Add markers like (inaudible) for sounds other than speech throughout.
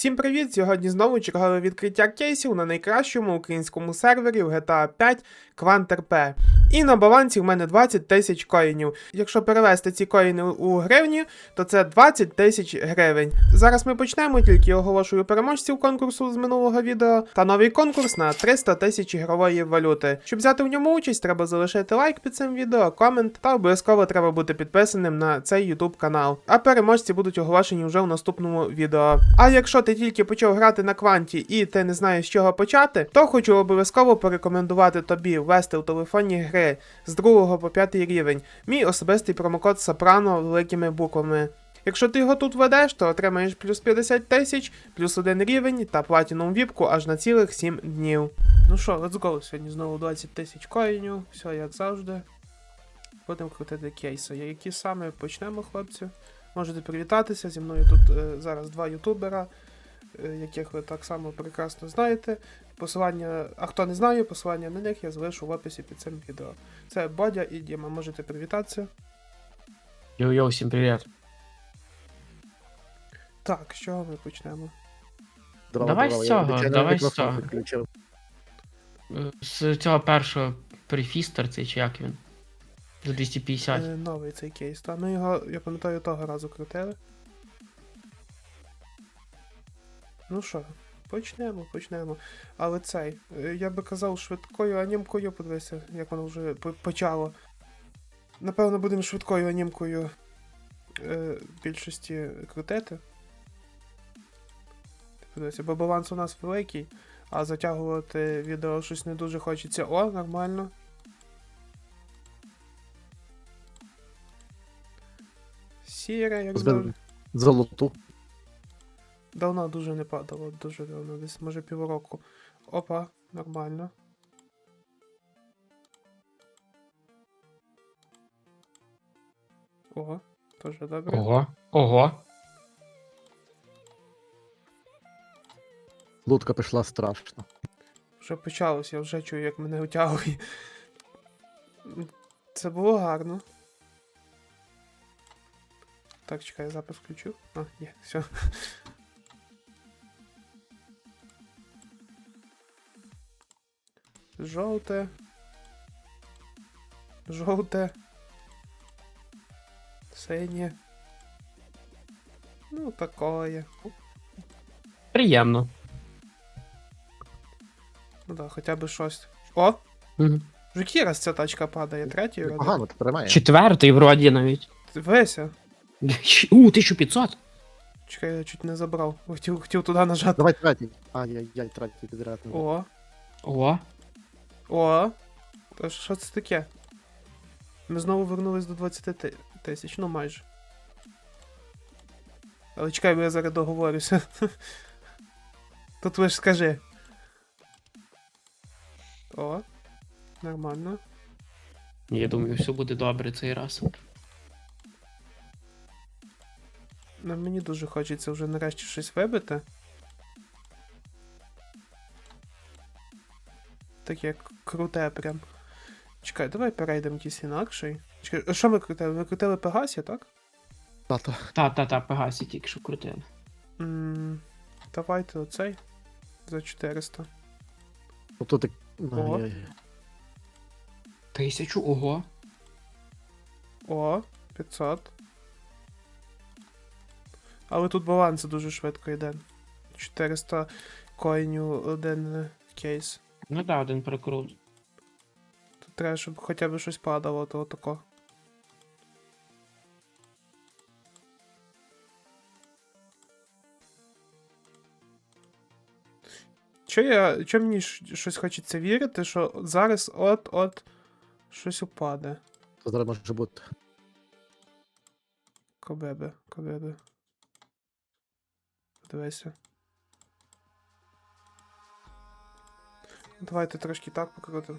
Всім привіт! Сьогодні знову чергове відкриття кейсів на найкращому українському сервері в GTA 5 QuantRP. І на балансі в мене 20 тисяч коїнів. Якщо перевести ці коїни у гривні, то це 20 тисяч гривень. Зараз ми почнемо, тільки оголошую переможців конкурсу з минулого відео та новий конкурс на 300 тисяч ігрової валюти. Щоб взяти в ньому участь, треба залишити лайк під цим відео, комент та обов'язково треба бути підписаним на цей YouTube канал. А переможці будуть оголошені вже в наступному відео. А якщо ти тільки почав грати на кванті і ти не знаєш з чого почати, то хочу обов'язково порекомендувати тобі ввести в телефонні гри з 2 по 5 рівень. Мій особистий промокод Сопрано великими буквами. Якщо ти його тут ведеш, то отримаєш плюс 50 тисяч, плюс один рівень та платіном віпку аж на цілих 7 днів. Ну що, let's go. Сьогодні знову 20 тисяч коїнів, все як завжди. Будемо крутити кейси. Які саме почнемо, хлопці? Можете привітатися. Зі мною тут е, зараз два ютубера, яких ви так само прекрасно знаєте. Посилання, а хто не знає, посилання на них я залишу в описі під цим відео. Це Бодя і Діма. Можете привітатися. Йо-йо, всім привіт. Так, з чого ми почнемо? Давай з цього, давай з цього. Е, З цього першого префістер цей чи як він? За 250. Е, новий цей кейс. Та ми його, я пам'ятаю, того разу крутили. Ну що, почнемо, почнемо. Але цей, е, я би казав, швидкою анімкою, подивися, як воно вже почало. Напевно, будемо швидкою анімкою е, більшості крутити. Подивися, бо баланс у нас великий, а затягувати відео щось не дуже хочеться. О, нормально. Сіре, як завжди. Золоту. Давно дуже не падало, дуже давно, десь може півроку. Опа, нормально. О, теж добре. Ого. Ого. Лутка пішла страшно. Вже почалось, я вже чую, як мене утягує. Це було гарно. Так, чекай, я запис включу. А, є, все. Жовте. Жовте. Синє. Ну, такое. Приємно. Ну да, хоча б щось. О! Мгм. Вже який раз ця тачка падає, третій вроде. Погано, ти тримає. Четвертий вроді навіть. Дивися. У, 1500. Чекай, я чуть не забрав. Хотів, хотів туди нажати. Давай третій. Ай-яй-яй, третій підряд. О, О. о. То що це таке? Ми знову вернулись до 20 тисяч, ну майже. Але чекай, бо я зараз договорюся. (laughs) Тут ви ж скажи. О. Нормально. Я думаю, все буде добре цей раз. Ну, мені дуже хочеться вже нарешті щось вибити. Таке круте прям. Чекай, давай перейдемо якийсь інакший. Чекай, а що ми крутили? Ми крутили Пегасі, так? Тато. Та-та-та, Пегасі тільки що крутили. м давайте оцей. За 400. Ото ти. Ого. Тисячу, ого. О, 500. Але тут баланс дуже швидко йде. 400 коїнів один е, кейс. Ну да, один прикрут. Тут треба, щоб хоча б щось падало, то отако. Чо я. Чо мені щось хочеться вірити, що зараз от-от щось упаде. То зараз може бути. Кобеби, кобеби. Дивися. Давайте трошки так покрутимо.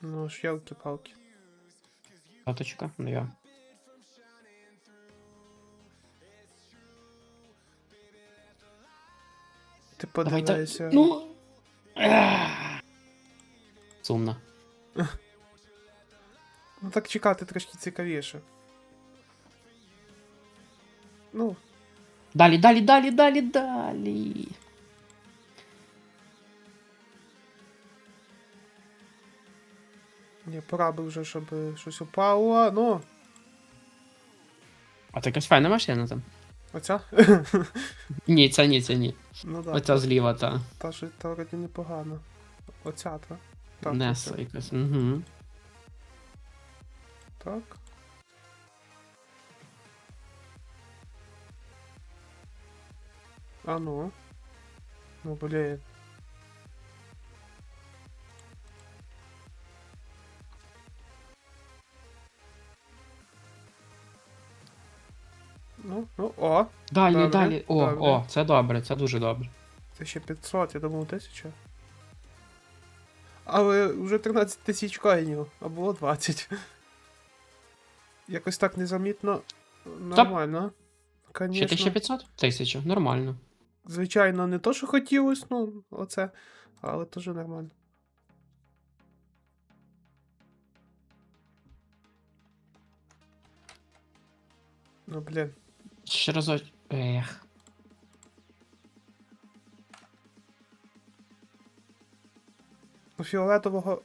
Ну ж ялки-палки. Таточка, ну я. Ти Давай подивися. Ну. Сумно. (laughs) Ну так чекати трошки цікавіше. Ну, Далі, далі, далі, далі, далі. ні, пора би вже, щоб щось упало. Ну, А це якась файна машина там. оця? (laughs) Ні, це ні, це ні. ну да. Оця зліва, та. Та ж та вроді непогано. Оця, та. Так, якась. Угу. Так. А ну. Ну, блін. Ну, ну, о, Далі, Добре, далі. О, добре. о, це добре, це дуже добре. це ще 500, я думав 1000. Але вже 13 тисяч коїнів, а було 20. Якось так незамітно. Нормально. Ще Конечно. 1500? Тисяча, нормально. Звичайно, не то, що хотілося, ну, оце, але теж нормально. Ну, блін. Ще разок. Ех. Ну, фіолетового.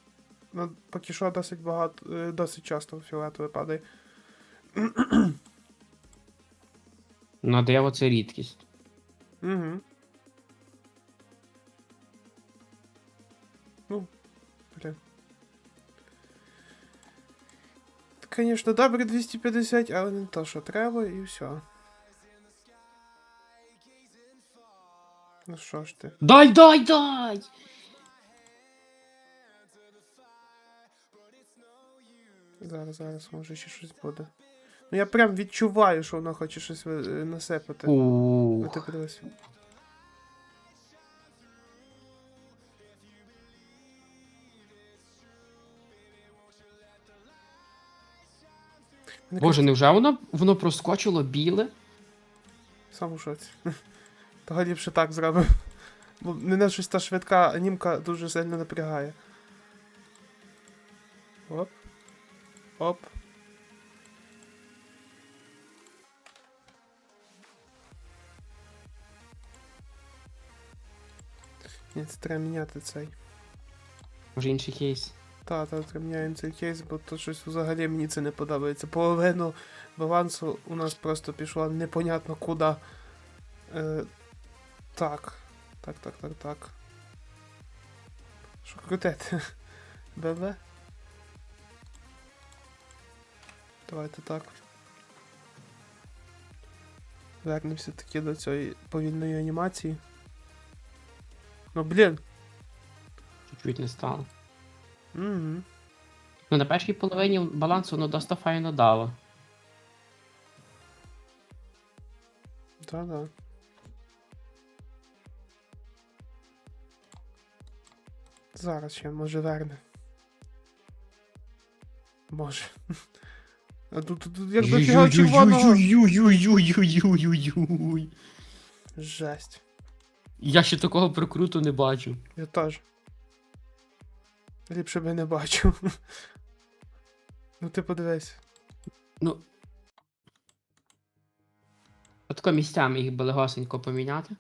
Ну, поки що досить багато, е, досить часто фіолетовий падає. На диво це рідкість. Угу. Ну, блин. Конечно, Дабри 250, а Наташа Трава и все. Ну что ж ты. Дай, дай, дай! Зараз, зараз, може еще щось буде. Ну я прям відчуваю, що вона хоче щось е, насипати. Ти Ух. Боже, невже воно, воно проскочило біле? Сам у шоці. (laughs) Того ліпше так зробив. Бо мене щось та швидка анімка дуже сильно напрягає. Оп. Оп. Ні, це треба міняти цей. Може інший кейс. Та, та, треба міняємо цей кейс, бо то щось взагалі мені це не подобається. Половину балансу у нас просто пішло непонятно куди. Е, так. Так, так, так, так. Що крутити? (laughs) БВ? Давайте так. Вернемося таки до цієї повільної анімації. Ну блін. Чуть-чуть не стало. Угу. Ну, на першій половині балансу воно дасть файно дало. Та-да. Зараз ще, може, верне. Боже. (laughs) А тут тут як дофіга червоного. Жесть. Я ще такого прокруту не бачу. Я теж. Ліпше би не бачив. (laughs) Ну ти подивись. Ну. Отко місцями їх легосенько поміняти.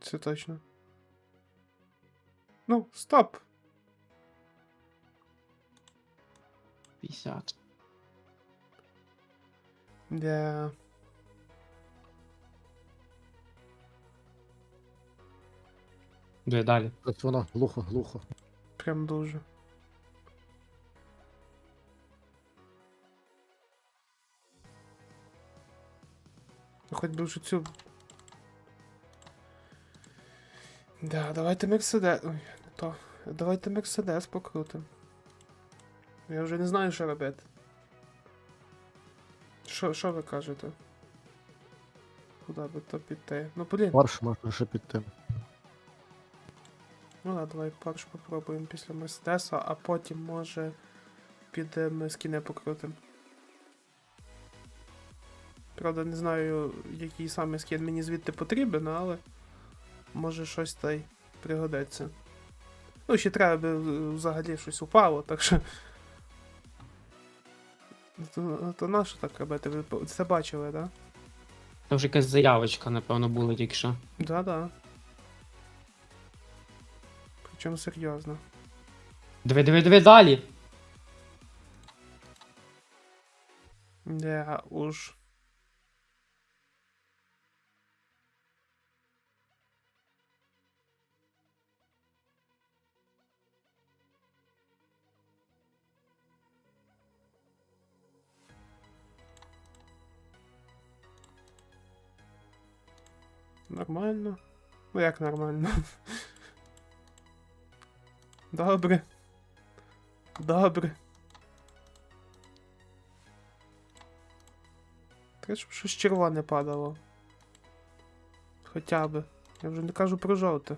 Це точно. Ну, стоп! 50. Де. Де далі? Ось воно глухо, глухо. Прям дуже. Ну, Хоч би вже цю. Да, давайте Мерседес. Ой, не то. Давайте Мерседес покрутим. Я вже не знаю, що робити. Що, що ви кажете? Куди би то піти? Ну блін. Марш можна ще піти. Ну да, давай перш попробуємо після Мерседеса, а потім може підемо скіне покрутим. Правда, не знаю, який саме скін мені звідти потрібен, але може щось та й пригодиться. Ну, ще треба би е, взагалі щось упало, так що То, то на що так робити? Ви це бачили, так? Да? Це вже якась заявочка, напевно, була тільки що. Да-да. Причому серйозно. Диви, диви, диви далі. Да уж. Нормально. Ну як нормально? (laughs) Добре. Добре. Треба, щоб щось червоне падало. Хоча би. Я вже не кажу про жовте.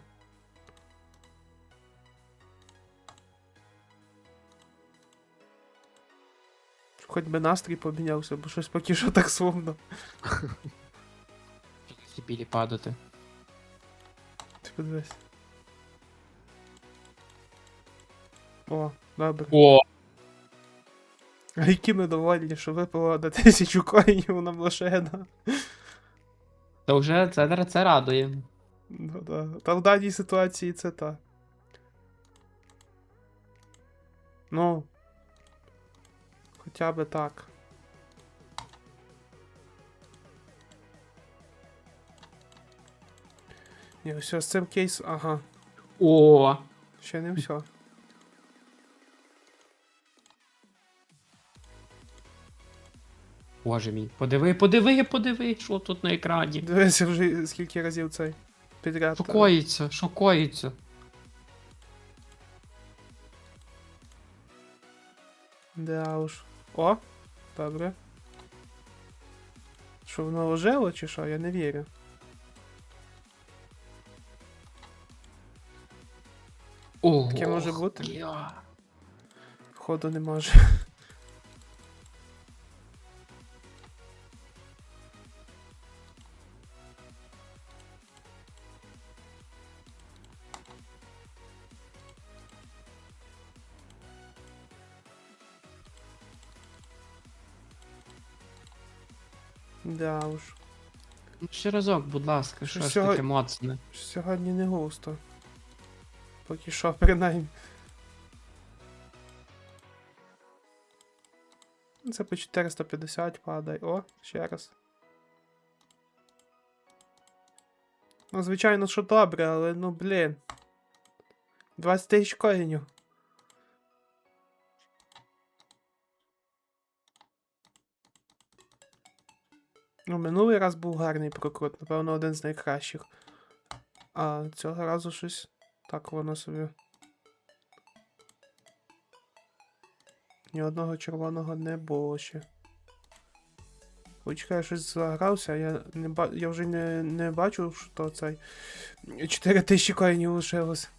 Щоб Хоч би настрій помінявся, бо щось поки що так сумно. Білі падати. Ти подивись. О, добре. О! А які ми довольні, що випало на тисячу коїнів на машина. Це вже це, це радує. Ну да. Та в даній ситуації це так. Ну. Хоча би так. Ні, все, з цим кейс. Ага. О! Ще не все. Боже мій. Подиви, подиви, подиви, що тут на екрані. Дивися вже скільки разів цей підряд. Що коїться, що коїться. Да уж. О! Добре. Що воно ожило чи що? Я не вірю. Ого. Таке може бути? Я. Ходу не може. Да уж. Ну, ще разок, будь ласка, що ж таке моцне. Сьогодні не густо. Поки що, (laughs) принаймні. Це по 450 падає. О, ще раз. Ну, звичайно, що добре, але ну блін. 20 тисяч коїнів. Ну, минулий раз був гарний прокрут, напевно, один з найкращих. А цього разу щось так воно собі. Ні одного червоного не було ще. Почекай, я щось загрався, я не ба... я вже не, не бачу, що цей 4 тисячі коїнів лишилось.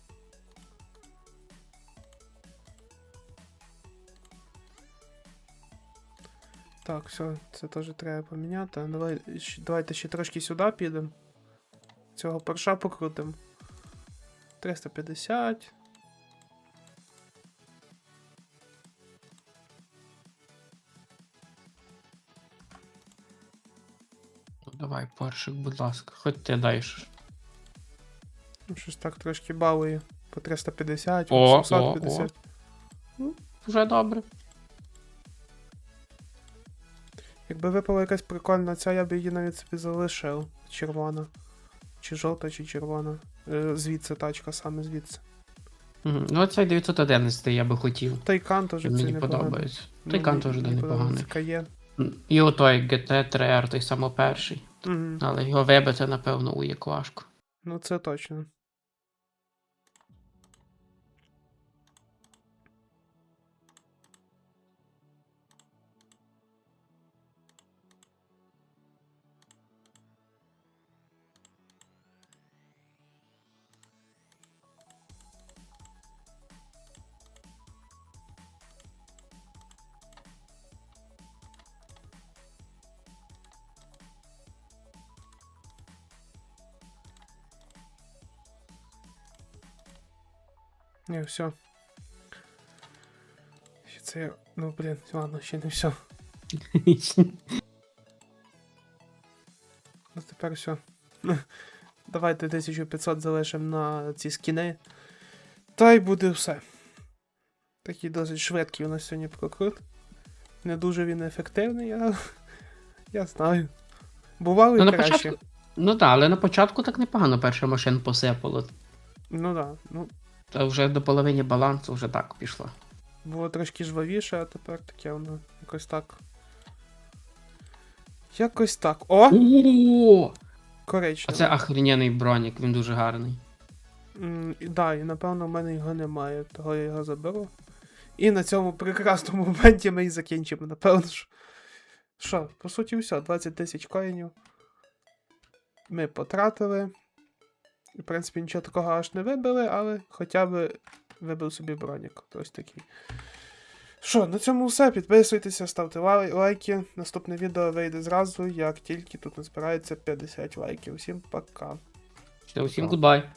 Так, все, це теж треба поміняти. Давай, давайте ще трошки сюди підемо. Цього перша покрутим. 350. Ну давай, першик, будь ласка, хоч ти даєш. Ну, щось так трошки балує. По 350, по О, о, 750. Вже добре. Якби випала якась прикольна ця, я б її навіть собі залишив. Червона. Чи жовта, чи червона. Е, звідси тачка, саме звідси. Угу. Ну оцей 911 я би хотів. Тайкан теж це Мені подобається. Ну, Тайкан теж непоганий. І отой GT3R, той самий перший. Угу. Але його вибити, напевно, у як важко. Ну це точно. Не, все. Це. Ну блін, ладно, ще не все. Ну тепер все. Давайте 1500 залишимо на ці скіни. Та й буде все. Такий досить швидкий у нас сьогодні прокрут. Не дуже він ефективний, я, я знаю. Бувало і Ну, краще. початку. Ну так, але на початку так непогано перша машин посипало. Ну да. Ну, Та вже до половини балансу вже так пішло. було трошки жвавіше, а тепер таке воно якось так. Якось так. О! О! А це охренений бронік, він дуже гарний. М, і да, і напевно в мене його немає, того я його заберу. І на цьому прекрасному моменті ми і закінчимо, напевно ж. Що, по суті, все, 20 тисяч коїнів. Ми потратили. В принципі, нічого такого аж не вибили, але хоча б вибив собі бронік. Ось такий. Що, на цьому все. Підписуйтеся, ставте лай- лайки. Наступне відео вийде зразу, як тільки тут назбирається 50 лайків. Всім пока. Всім гудбай.